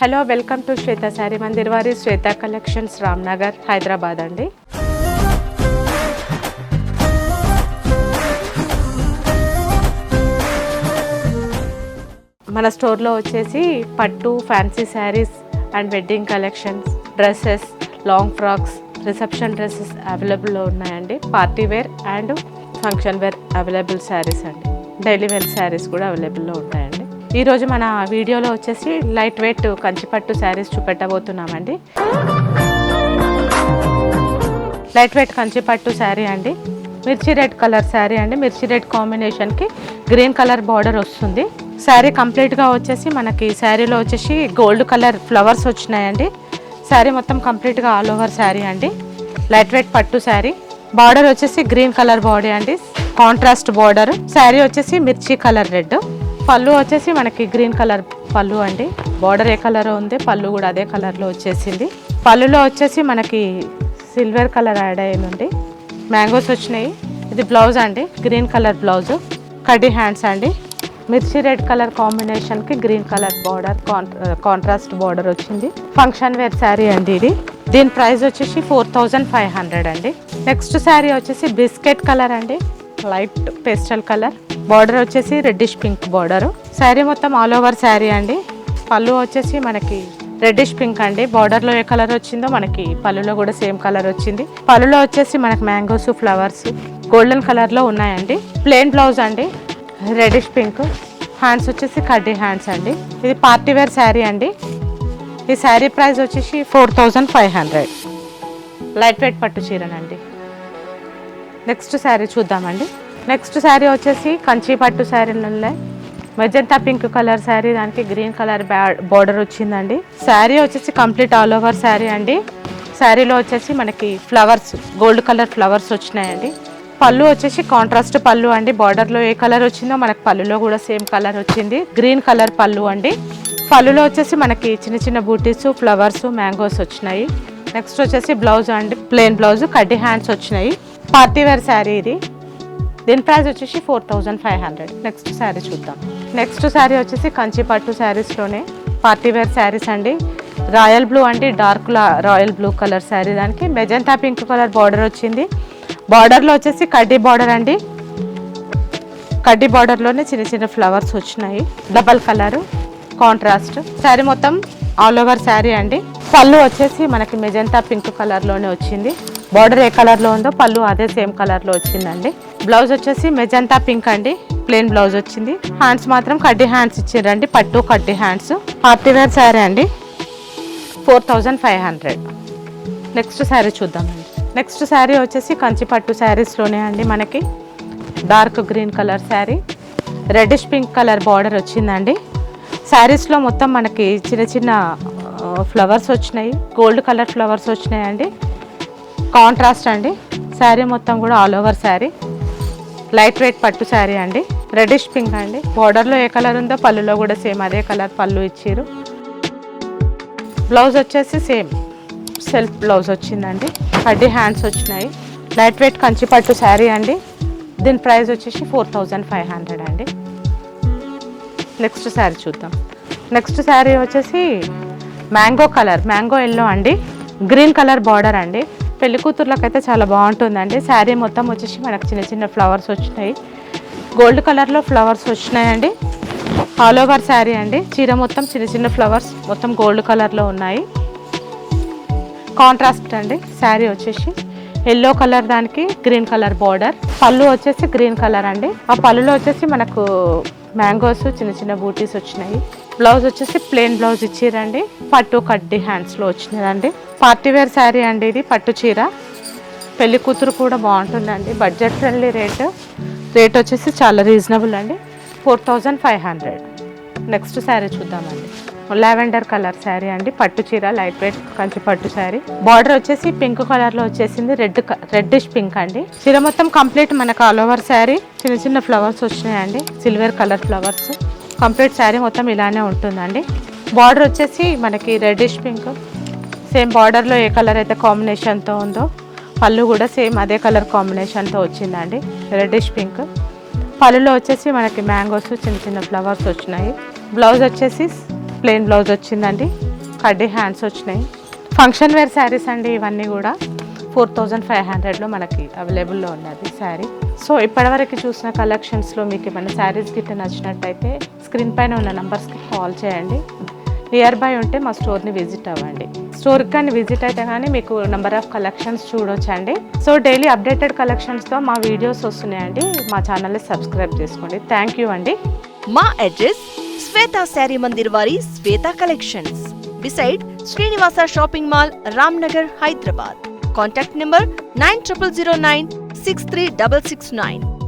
Hello welcome to Shweta sari Mandir వారి Shweta collections Ramnagar Hyderabad అండి. మన స్టోర్లో వచ్చేసి పట్టు fancy saris and wedding collections dresses long frocks reception dresses అవైలబుల్లో ఉన్నాయండి. Party wear and function wear available saris అండి. డైలీ వేర్ శారీస్ కూడా అవైలబుల్లో ఉంటాయండి. ఈరోజు మన వీడియోలో వచ్చేసి లైట్ వెయిట్ కంచిపట్టు శారీస్ చూపెట్టబోతున్నామండి. లైట్ వెయిట్ కంచిపట్టు శారీ అండి. మిర్చి రెడ్ కలర్ శారీ అండి. మిర్చి రెడ్ కాంబినేషన్కి గ్రీన్ కలర్ బార్డర్ వస్తుంది. శారీ కంప్లీట్గా వచ్చేసి మనకి శారీలో వచ్చేసి గోల్డ్ కలర్ ఫ్లవర్స్ వచ్చినాయండి. శారీ మొత్తం కంప్లీట్గా ఆల్ ఓవర్ శారీ అండి. లైట్ వెయిట్ పట్టు శారీ. బార్డర్ వచ్చేసి గ్రీన్ కలర్ బాడీ అండి. Contrast border. శారీ వచ్చేసి మిర్చి కలర్ రెడ్. పళ్ళు వచ్చేసి మనకి గ్రీన్ కలర్ పళ్ళు అండి. బార్డర్ ఏ కలర్ ఉంది పళ్ళు కూడా అదే కలర్లో వచ్చేసింది. పళ్ళులో వచ్చేసి మనకి సిల్వర్ కలర్ యాడ్ అయ్యిందండి మ్యాంగోస్ వచ్చినాయి. ఇది బ్లౌజ్ అండి గ్రీన్ కలర్ బ్లౌజ్ కడ్డీ హ్యాండ్స్ అండి. మిర్చి రెడ్ కలర్ కాంబినేషన్కి green colour border contrast border వచ్చింది. ఫంక్షన్ వేర్ శారీ అండి ఇది. దీని ప్రైస్ వచ్చేసి ఫోర్ థౌజండ్ ఫైవ్ హండ్రెడ్ అండి. నెక్స్ట్ శారీ వచ్చేసి బిస్కెట్ కలర్ అండి. Light pastel colour. బార్డర్ వచ్చేసి రెడ్డిష్ పింక్ బార్డర్ శారీ మొత్తం ఆల్ ఓవర్ శారీ అండి. పళ్ళు వచ్చేసి మనకి రెడ్డిష్ పింక్ అండి. బార్డర్లో ఏ కలర్ వచ్చిందో మనకి పళ్ళులో కూడా సేమ్ కలర్ వచ్చింది. పళ్ళులో వచ్చేసి మనకి మ్యాంగోస్ ఫ్లవర్స్ గోల్డెన్ కలర్లో ఉన్నాయండి. ప్లెయిన్ బ్లౌజ్ అండి. రెడ్డిష్ పింక్ హ్యాండ్స్ వచ్చేసి కడ్డీ హ్యాండ్స్ అండి. ఇది పార్టీ వేర్ శారీ అండి. ఈ శారీ ప్రైస్ వచ్చేసి four thousand five hundred light weight పట్టు చీరనండి. నెక్స్ట్ శారీ చూద్దామండి. నెక్స్ట్ శారీ వచ్చేసి కంచి పట్టు శారీలలో మెజంతా పింక్ కలర్ శారీ దానికి గ్రీన్ కలర్ బార్డర్ వచ్చిందండి. శారీ వచ్చేసి కంప్లీట్ ఆల్ ఓవర్ శారీ అండి. శారీలో వచ్చేసి మనకి ఫ్లవర్స్ గోల్డ్ కలర్ ఫ్లవర్స్ వచ్చినాయండి. పళ్ళు వచ్చేసి కాంట్రాస్ట్ పళ్ళు అండి. బార్డర్లో ఏ కలర్ వచ్చిందో మనకి పళ్ళులో కూడా సేమ్ కలర్ వచ్చింది. గ్రీన్ కలర్ పళ్ళు అండి. పళ్ళులో వచ్చేసి మనకి చిన్న చిన్న బూటీస్ ఫ్లవర్స్ మ్యాంగోస్ వచ్చినాయి. నెక్స్ట్ వచ్చేసి బ్లౌజ్ అండి. ప్లెయిన్ బ్లౌజ్ కడ్డీ హ్యాండ్స్ వచ్చినాయి. పార్టీ వేర్ శారీ ఇది. దీని ప్రైస్ వచ్చేసి four thousand five hundred. Next sari చూద్దాం. నెక్స్ట్ శారీ వచ్చేసి కంచి పట్టు శారీస్లోనే పార్టీ వేర్ శారీస్ అండి. రాయల్ బ్లూ అండి dark royal blue colour sari దానికి. మెజంతా పింక్ కలర్ బార్డర్ వచ్చింది. బార్డర్లో వచ్చేసి కడ్డీ బార్డర్ అండి. కడ్డీ బార్డర్లోనే చిన్న చిన్న ఫ్లవర్స్ వచ్చినాయి. డబల్ కలర్ కాంట్రాస్ట్ శారీ మొత్తం ఆల్ ఓవర్ శారీ అండి. పళ్ళు వచ్చేసి మనకి మెజంతా పింక్ కలర్లోనే వచ్చింది. బార్డర్ ఏ కలర్లో ఉందో పళ్ళు అదే సేమ్ కలర్లో వచ్చిందండి. బ్లౌజ్ వచ్చేసి మెజంతా పింక్ అండి. ప్లెయిన్ బ్లౌజ్ వచ్చింది. హ్యాండ్స్ మాత్రం కడ్డీ హ్యాండ్స్ ఇచ్చారండి. పట్టు కడ్డీ హ్యాండ్స్. పార్టీ వేర్ శారీ అండి. Four thousand five hundred. Next sari చూద్దామండి. నెక్స్ట్ శారీ వచ్చేసి కంచి పట్టు శారీస్లోనే అండి మనకి. Dark green colour sari reddish pink colour border వచ్చిందండి. శారీస్లో మొత్తం మనకి చిన్న చిన్న ఫ్లవర్స్ వచ్చినాయి. గోల్డ్ కలర్ ఫ్లవర్స్ వచ్చినాయండి. కాంట్రాస్ట్ అండి. శారీ మొత్తం కూడా all over sari light weight పట్టు శారీ అండి. రెడ్డిష్ పింక్ అండి. బార్డర్లో ఏ కలర్ ఉందో పళ్ళులో కూడా సేమ్ అదే కలర్ పళ్ళు ఇచ్చారు బ్లౌజ్ వచ్చేసి సేమ్ సెల్ఫ్ బ్లౌజ్ వచ్చిందండి. కడ్డీ హ్యాండ్స్ వచ్చినాయి. లైట్ వెయిట్ కంచి పట్టు శారీ అండి. దీని ప్రైస్ వచ్చేసి ఫోర్ థౌజండ్ ఫైవ్ హండ్రెడ్ అండి. నెక్స్ట్ శారీ చూద్దాం. నెక్స్ట్ శారీ వచ్చేసి మ్యాంగో కలర్ మ్యాంగో ఎల్లో అండి. గ్రీన్ కలర్ బార్డర్ అండి. పెళ్ళి కూతుర్లకైతే అయితే చాలా బాగుంటుందండి. శారీ మొత్తం వచ్చేసి మనకు చిన్న చిన్న ఫ్లవర్స్ వచ్చినాయి. గోల్డ్ కలర్లో ఫ్లవర్స్ వచ్చినాయండి. ఆల్ ఓవర్ శారీ అండి. చీర మొత్తం చిన్న చిన్న ఫ్లవర్స్ మొత్తం గోల్డ్ కలర్లో ఉన్నాయి. కాంట్రాస్ట్ అండి. శారీ వచ్చేసి ఎల్లో కలర్ దానికి గ్రీన్ కలర్ బార్డర్ పళ్ళు వచ్చేసి గ్రీన్ కలర్ అండి. ఆ పళ్ళులో వచ్చేసి మనకు మ్యాంగోస్ చిన్న చిన్న బూటీస్ వచ్చినాయి. బ్లౌజ్ వచ్చేసి ప్లెయిన్ బ్లౌజ్ ఇచ్చిరండి పట్టు కడ్డీ హ్యాండ్స్లో వచ్చినదండి. పార్టీ వేర్ శారీ అండి ఇది పట్టు చీర. పెళ్ళి కూతురు కూడా బాగుంటుందండి. Budget friendly rate. రేట్ వచ్చేసి చాలా రీజనబుల్ అండి. Four thousand five hundred. Next sari చూద్దామండి. లావెండర్ కలర్ శారీ అండి. పట్టు చీర లైట్ వెయిట్ కంచి పట్టు శారీ. బార్డర్ వచ్చేసి పింక్ కలర్లో వచ్చేసింది. రెడ్ రెడ్డిష్ పింక్ అండి. చీర మొత్తం కంప్లీట్ మనకు ఆల్ ఓవర్ శారీ. చిన్న చిన్న ఫ్లవర్స్ వచ్చినాయండి. Silver colour flowers. Complete sari మొత్తం ఇలానే ఉంటుందండి. బార్డర్ వచ్చేసి మనకి రెడ్డిష్ పింక్ సేమ్ బార్డర్లో ఏ కలర్ అయితే కాంబినేషన్తో ఉందో పళ్ళు కూడా సేమ్ అదే కలర్ కాంబినేషన్తో వచ్చిందండి. రెడ్డిష్ పింక్ పళ్ళులో వచ్చేసి మనకి మ్యాంగోస్ చిన్న చిన్న ఫ్లవర్స్ వచ్చినాయి. బ్లౌజ్ వచ్చేసి ప్లెయిన్ బ్లౌజ్ వచ్చిందండి. కడ్డీ హ్యాండ్స్ వచ్చినాయి. ఫంక్షన్ వేర్ శారీస్ అండి ఇవన్నీ కూడా. ఫోర్ థౌజండ్ ఫైవ్ హండ్రెడ్లో మనకి అవైలబుల్లో ఉన్నది శారీ. సో ఇప్పటివరకు చూసిన కలెక్షన్స్లో మీకు ఏమైనా శారీస్ గిట్ట నచ్చినట్టయితే స్క్రీన్ పైన ఉన్న నెంబర్స్కి కాల్ చేయండి. నియర్ బై ఉంటే మా స్టోర్ని విజిట్ అవ్వండి. స్టోర్కి కానీ విజిట్ అయితే కానీ మీకు నెంబర్ ఆఫ్ కలెక్షన్స్ చూడొచ్చండి. సో డైలీ అప్డేటెడ్ కలెక్షన్స్తో మా వీడియోస్ వస్తున్నాయండి. మా ఛానల్ని సబ్స్క్రైబ్ చేసుకోండి. థ్యాంక్ యూ అండి. మా అడ్రస్ శ్వేత శారీ మందిర్ వారి Shweta collections. Beside Srinivasa shopping mall Ram Nagar Hyderabad. Contact number 9009 63669.